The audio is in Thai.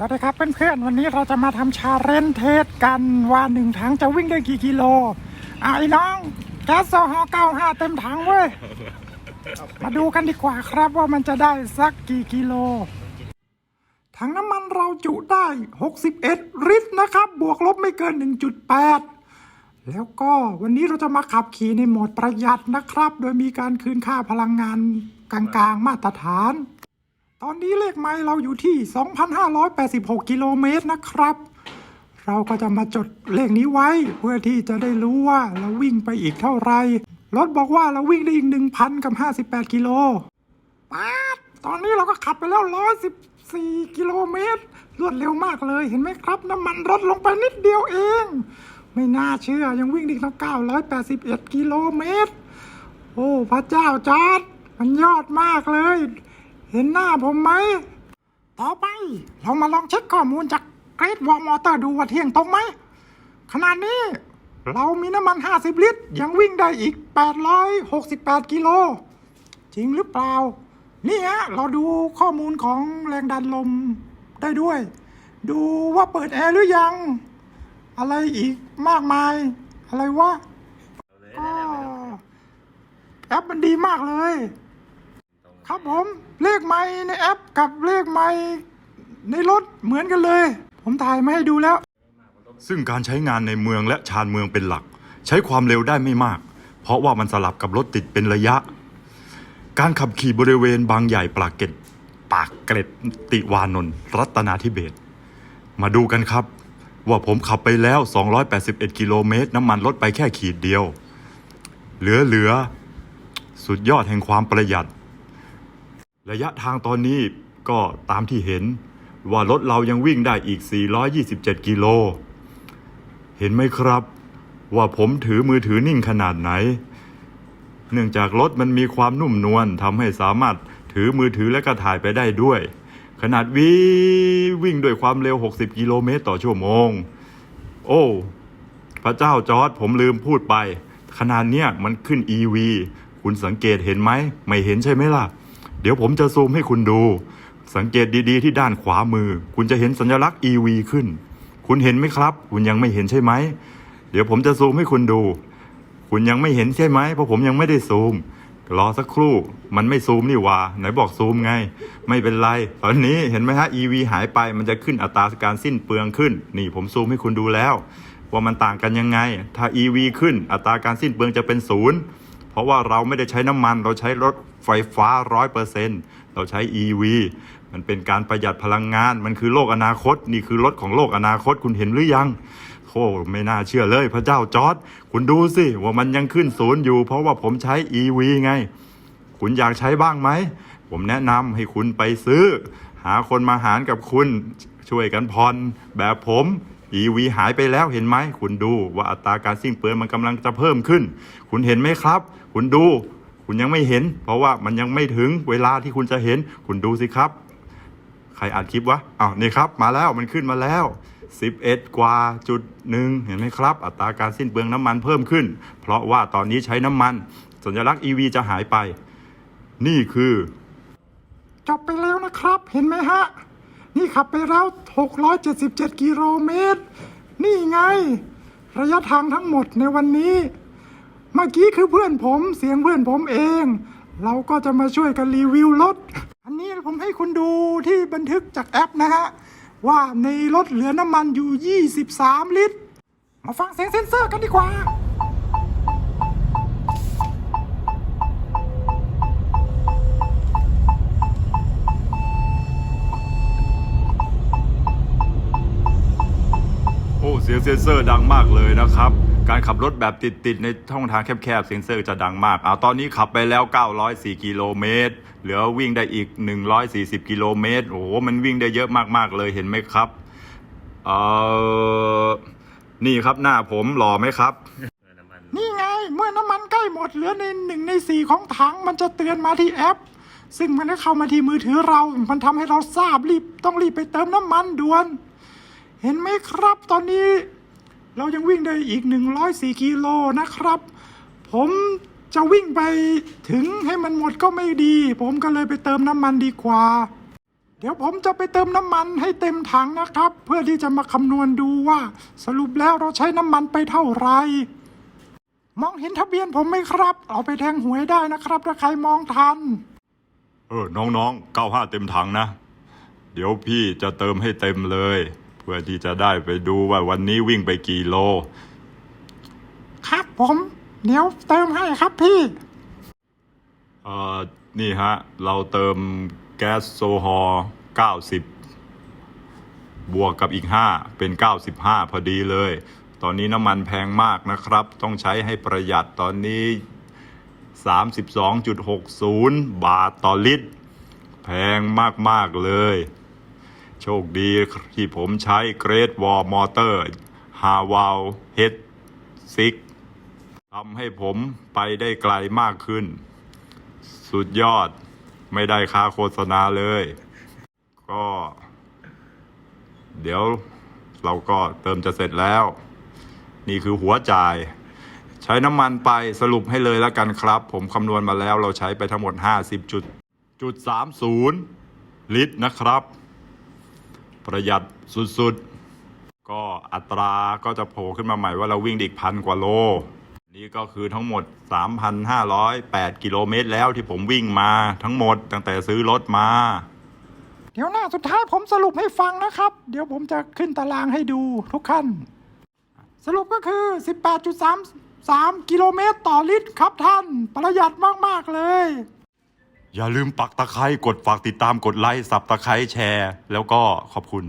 สวัสดีครับเพื่อนๆวันนี้เราจะมาทำชาเรนเทสกันว่าหนึ่งถังจะวิ่งได้กี่กิโลอะไอ้น้องแก๊สโซฮอล์95เต็มถังเว้ย มาดูกันดีกว่าครับว่ามันจะได้สักกี่กิโล ถังน้ำมันเราจุได้ 61 ลิตรนะครับ บวกลบไม่เกิน 1.8 แล้วก็วันนี้เราจะมาขับขี่ในโหมดประหยัดนะครับ โดยมีการคืนค่าพลังงานกลางๆ มาตรฐาน ตอนนี้เลขไมล์เราอยู่ที่ 2,586 กิโลเมตรนะครับ เราก็จะมาจดเลขนี้ไว้เพื่อที่จะได้รู้ว่าเราวิ่งไปอีกเท่าไหรรถบอกว่าเราวิ่งได้อีก 1,000 กับ 58 กิโลป๊าดตอนนี้เราก็ขับไปแล้ว 114 กิโลเมตร รวดเร็วมากเลยเห็นไหมครับ น้ำมันลดลงไปนิดเดียวเอง ไม่น่าเชื่อยังวิ่งได้ตั้ง981 กิโลเมตร โอ้ พระเจ้าจอดมันยอดมากเลย เห็นหน้าผมไหม ต่อไปเรามาลองเช็คข้อมูลจากเกรดวอร์มอเตอร์ดูว่าเที่ยงตรงไหม ขนาดนี้ เรามีน้ำมัน 50 ลิตร ยังวิ่งได้อีก 868 กิโล จริงหรือเปล่า นี่ฮะ เราดูข้อมูลของแรงดันลมได้ด้วย ดูว่าเปิดแอร์หรือยัง อะไรอีกมากมาย อะไรวะก็แอปมันดีมากเลย ครับผมเลขไม่ในแอปกับเลขไม่ในรถเหมือนกันเลย ผมถ่ายมาให้ดูแล้ว ซึ่งการใช้งานในเมืองและชานเมืองเป็นหลัก ใช้ความเร็วได้ไม่มาก เพราะว่ามันสลับกับรถติดเป็นระยะ การขับขี่บริเวณบางใหญ่ปากเกร็ดปากเกร็ดติวานนท์รัตนาธิเบศมาดูกันครับ ว่าผมขับไปแล้ว 281 กิโลเมตร น้ำมันลดไปแค่ขีดเดียว เหลือเหลือ สุดยอดแห่งความประหยัด ระยะทางตอนนี้ก็ตามที่เห็นว่ารถเรายังวิ่งได้อีก 427 กิโล เห็นไหมครับ ว่าผมถือมือถือนิ่งขนาดไหน เนื่องจากรถมันมีความนุ่มนวลทำให้สามารถถือมือถือและก็ถ่ายไปได้ด้วย ขนาดวิวิ่งด้วยความเร็ว 60 กิโลเมตรต่อชั่วโมง โอ้ พระเจ้าจอร์ดผมลืมพูดไป ขนาดเนี้ยมันขึ้น EV คุณสังเกตเห็นไหม ไม่เห็นใช่ไหมล่ะ เดี๋ยวผมจะซูมให้คุณดู สังเกตดีๆที่ด้านขวามือ คุณจะเห็นสัญลักษณ์ EV ขึ้น คุณเห็นไหมครับ คุณยังไม่เห็นใช่ไหม เดี๋ยวผมจะซูมให้คุณดู คุณยังไม่เห็นใช่ไหมเพราะผมยังไม่ได้ซูม รอสักครู่ มันไม่ซูมนี่วาไหนบอกซูมไง ไม่เป็นไร ตอนนี้เห็นไหมฮะ EV หายไป มันจะขึ้นอัตราการสิ้นเปลืองขึ้น นี่ผมซูมให้คุณดูแล้ว ว่ามันต่างกันยังไง ถ้า EV ขึ้น อัตราการสิ้นเปลืองจะเป็นศูนย์เพราะว่าเราไม่ได้ใช้น้ำมันเราใช้รถ ไฟฟ้าร้อยเปอร์เซ็นเราใช้ EV มันเป็นการประหยัดพลังงาน มันคือโลกอนาคต นี่คือรถของโลกอนาคตคุณเห็นหรือยังโอ้ไม่น่าเชื่อเลยพระเจ้าจอร์ดคุณดูสิ ว่ามันยังขึ้นศูนย์อยู่ เพราะว่าผมใช้ EV ไง คุณอยากใช้บ้างไหม ผมแนะนำให้คุณไปซื้อ หาคนมาหารกับคุณช่วยกันผ่อนแบบผม EV หายไปแล้วเห็นไหม คุณดูว่าอัตราการสิ้นเปลืองมันกำลังจะเพิ่มขึ้น คุณเห็นไหมครับ คุณดู คุณยังไม่เห็น เพราะว่ามันยังไม่ถึงเวลาที่คุณจะเห็น คุณดูสิครับ ใครอัดคลิปวะอ้าวนี่ครับมาแล้วมันขึ้นมาแล้ว 11 กว่าจุดหนึ่งเห็นไหมครับ อัตราการสิ้นเปลืองน้ำมันเพิ่มขึ้น เพราะว่าตอนนี้ใช้น้ำมัน สัญลักษณ์ EV จะหายไป นี่คือจบไปแล้วนะครับ เห็นไหมฮะ นี่ขับไปแล้ว 677 กิโลเมตร นี่ไง ระยะทางทั้งหมดในวันนี้ เมื่อกี้คือเพื่อนผมเสียงเพื่อนผมเอง เราก็จะมาช่วยกันรีวิวรถ อันนี้ผมให้คุณดูที่บันทึกจากแอปนะฮะ ว่าในรถเหลือน้ำมันอยู่ 23 ลิตร มาฟังเสียงเซ็นเซอร์กันดีกว่าโอ้เสียงเซ็นเซอร์ดังมากเลยนะครับ การขับรถแบบติดๆในช่องทางแคบๆ เซ็นเซอร์จะดังมากเอาตอนนี้ขับไปแล้ว 904 กิโลเมตร เหลือวิ่งได้อีก 140 กิโลเมตร โอ้โห มันวิ่งได้เยอะมากๆเลยเห็นไหมครับเออนี่ครับหน้าผมหล่อไหมครับ นี่ไง เมื่อน้ำมันใกล้หมดเหลือในหนึ่งในสี่ของถังมันจะเตือนมาที่แอป ซึ่งมันก็เข้ามาที่มือถือเรา มันทำให้เราทราบรีบต้องรีบไปเติมน้ำมันด่วน เห็นไหมครับตอนนี้ เรายังวิ่งได้อีก 104กิโลนะครับ ผมจะวิ่งไปถึงให้มันหมดก็ไม่ดี ผมก็เลยไปเติมน้ำมันดีกว่า เดี๋ยวผมจะไปเติมน้ำมันให้เต็มถังนะครับ เพื่อที่จะมาคำนวณดูว่า สรุปแล้วเราใช้น้ำมันไปเท่าไหร่มองเห็นทะเบียนผมไหมครับ เอาไปแทงหวยได้นะครับถ้าใครมองทัน เออ น้องๆ95เต็มถังนะ เดี๋ยวพี่จะเติมให้เต็มเลย พื่อที่จะได้ไปดูว่าวันนี้วิ่งไปกี่โล ครับผม เดี๋ยวเติมให้ครับพี่เอ่อนี่ฮะ เราเติมแก๊สโซฮอล์90 บวกกับอีก 5 เป็น 95 พอดีเลย ตอนนี้น้ำมันแพงมากนะครับ ต้องใช้ให้ประหยัดตอนนี้ 32.60 บาทต่อลิตร แพงมาก ๆ เลย โชคดีที่ผมใช้เกรดวอลมอเตอร์ฮาวาลเฮดซิกทำให้ผมไปได้ไกลมากขึ้น สุดยอดไม่ได้ค่าโฆษณาเลย ก็ เดี๋ยวเราก็เติมจะเสร็จแล้ว นี่คือหัวจ่าย ใช้น้ำมันไปสรุปให้เลยแล้วกันครับ ผมคำนวณมาแล้วเราใช้ไปทั้งหมด 50จุดจุด30 ลิตรนะครับ ประหยัดสุดๆ ก็อัตราก็จะโผล่ขึ้นมาใหม่ว่าเราวิ่งอีกพันกว่าโล นี่ก็คือทั้งหมด 3,508 กิโลเมตรแล้วที่ผมวิ่งมาทั้งหมดตั้งแต่ซื้อรถมา เดี๋ยวหน้าสุดท้ายผมสรุปให้ฟังนะครับ เดี๋ยวผมจะขึ้นตารางให้ดูทุกขั้น สรุปก็คือ 18.33 กิโลเมตรต่อลิตรครับท่าน ประหยัดมาก ๆ เลย อย่าลืมปักตะไคร้กดฝากติดตามกดไลค์สับตะไคร้แชร์ แล้วก็ขอบคุณ